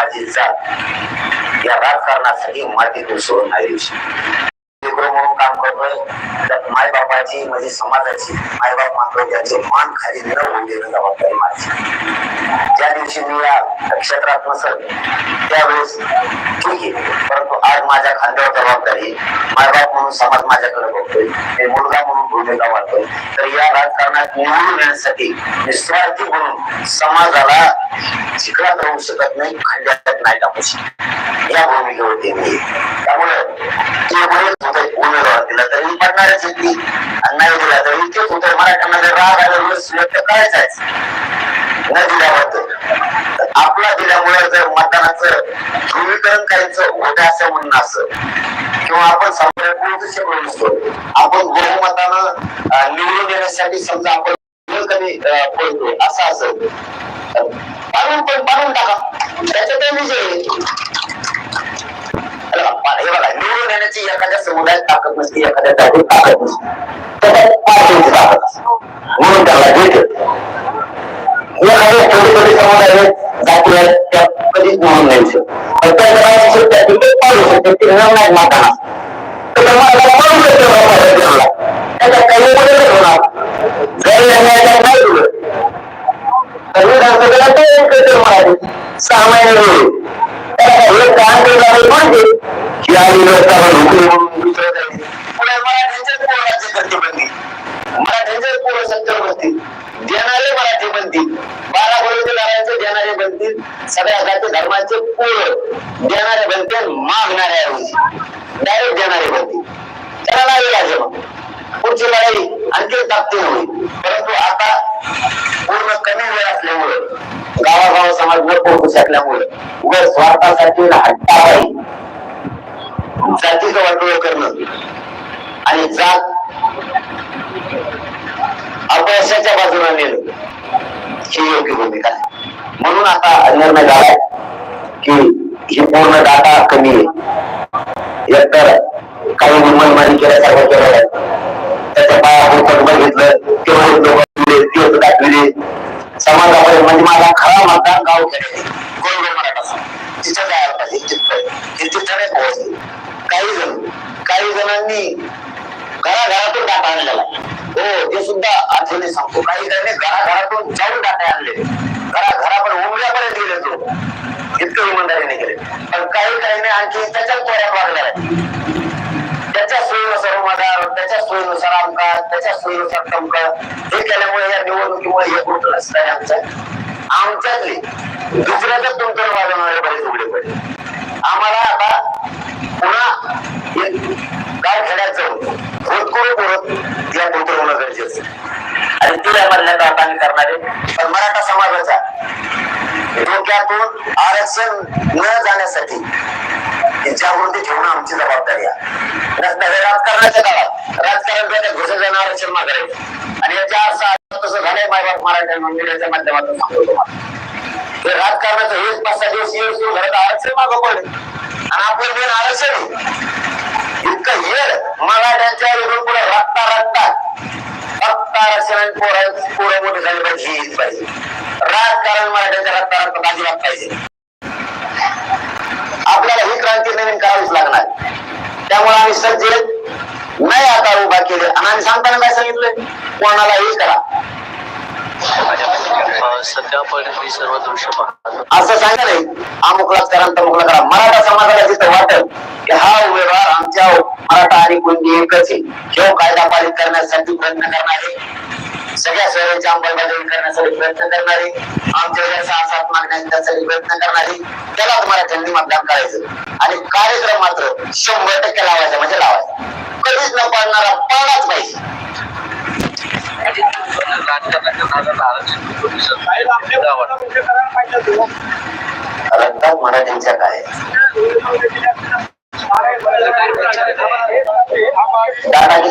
माझी जात या राजकारणासाठी मातीतून सोडून नाही देऊ म्हणून काम करतोय तर मायबापाची म्हणजे समाजाची मायबाप मानतो त्यांचे मान खाली न होऊन देणं जबाबदारी माझी. ज्या दिवशी मी या क्षेत्रात नसल त्यावेळेस ठीक आहे. परंतु आज माझ्या खांद्यावर जबाबदारी मायबाप म्हणून समाज माझ्याकडे बघतोय. मी मुलगा म्हणून भूमिका वाटतोय तर या राजकारणात निवडून येण्यासाठी निस्वार्थी म्हणून समाजाला चिखलात राहू शकत नाही खंड्यात नाही टाकू शकत. या भूमिकेवरती मी. त्यामुळे ते म्हणत उमेदवार दिला तरी पडणारच येते नाही दिला तरी तेच होतं मराठ्यांमध्ये राग आला व्यक्त करायचाच न दिल्यावर ज्ञानाचं ध्रुवीकरण करायचं होतं असं म्हणणं असं. किंवा आपण समाजात शकलो नसतो. आपण बहुमतानं निवडून येण्यासाठी समजा आपण कमी कमी पडतो असं असेल पाडून पण पाडून टाका. त्याच्यात विजय? हे बघा निवडून देण्याची एखाद्या समुदायात ताकद नसते एखाद्या जातीत ताकद नसते. ताकद म्हणून त्याला एखादे छोटे छोटे समुदाय आहेत, जाती आहेत, त्या नाही शकत. बाहेरची ती पाडू शकते ती तर पाडू त्याच्यात काही होणार जर नाही तर विधानसभेला सहा महिने त्याला काम करणार म्हणजे की आम्ही रस्त्यावर दुसरं काही नाही. पुढे मराठ्यांच्याच पोरं राज्य करते बनतील मराठ्यांच्याच पोरं सत्तर बनतील देणारे मराठी बनतील बारा बळीदारांचे देणारे बनतील सगळ्या जाती धर्माचे पोरं देणारे बनते मागणारे डायरेक्ट देणारे बनते. त्याला नाही राजे पुढची लढाई आणखी ताकदीने होईल. परंतु आता पूर्ण कमी वेळ असल्यामुळे गावागाव समाज न पोहोचू शकल्यामुळे उगाच स्वार्थासाठी हट्टापाई जातीचं वाटोळ करणं. आणि जात अपयशाच्या बाजूला नेलं ही योग्य भूमिका आहे. म्हणून आता निर्णय झालाय की ही पूर्ण डाटा कमी आहे. एकतर काही मनमानी केल्यासारखं केलेलं आहे. त्याच्या पायाभूत पुस्तक बघितलं तेव्हा लोक दिले दाखविले समाजामध्ये म्हणजे माझा खरा मतदान गाव केले मराठा तिथं जायला पाहिजे हे तिथं नाही पोहोचले काही जण काही जणांनी घरा आणलेला हो ते सुद्धा आठवणी सांगतो. काही जणांनी घराघरातून जाऊन डाटा आणले. घराघरापर्यंत उमऱ्यापर्यंत गेले तो. इतकं इमानदारीने केले पण काही काही आणखी त्याच्यात पोऱ्यात वागलेला आहे. त्याच्या सोयीनुसार उमेदवार त्याच्या सोयीनुसार आमकार त्याच्या सोयीनुसार तमका हे केल्यामुळे या निवडणुकीमुळे हे होत नसतं आमच्या. आमच्यातले. दुसऱ्याच्या तुमच्या वाजवणारे बरेच उघडे पडले आम्हाला आता पुन्हा एक गाव खेड्यात जाऊन होत करू करत या पुत्र होणं गरजेचं आहे. आणि तिला मधल्या आता आम्ही करणारे पण मराठा समाजाचा डोक्यातून आरक्षण न जाण्यासाठी जागृती ठेवणं आमची जबाबदारी आहे. राजकारणाच्या काळात राजकारण करण्यात आरक्षण मागायचं आणि याच्या अर्थ तसं झालंय मायबाप मराठी मंदिराच्या माध्यमातून सांगतो तुम्हाला. राजकारणाचं हेच पाच सहा दिवस येऊन सुरू झालं आरक्षण मागं पडले. आणि आपलं मेन आरक्षण इतकं हे मराठ्यांच्या आरक्षण पोरं पोरं मोठी झाली पाहिजे हीच पाहिजे. राजकारण मराठ्यांच्या रक्ता रक्ता अजिबात पाहिजे. आपल्याला ही क्रांती नवीन करावीच लागणार. त्यामुळे आम्ही सज्ज नाही आता उभा केले. आणि आम्ही सांगताना काय सांगितलंय कोणालाही करा. अ, सध्या आपण ही सर्व दृश्य पाहतो. असं सांगा नाही. अमुकलाच करा तमुकला करा मराठा समाजाला जिथं वाटत की हा उमेदवार आमच्या मराठा आणि कुणबी एकच आहे. ह्यो कायदा पालित करण्यासाठी प्रयत्न करणारे. सगळ्या शहराची अंमलबजावणी करण्यासाठी प्रयत्न करणारी आमच्या ज्या सहा सात मागण्या आहेत त्यासाठी प्रयत्न करणारे त्यालाच मराठ्यांनी मतदान करायचं. आणि कार्यक्रम मात्र शंभर टक्के लावायचा म्हणजे लावायचा. कधीच न पाळणारा पाळलाच पाहिजे. काय रक्तात मराठ्यांच्या काय? दादाजी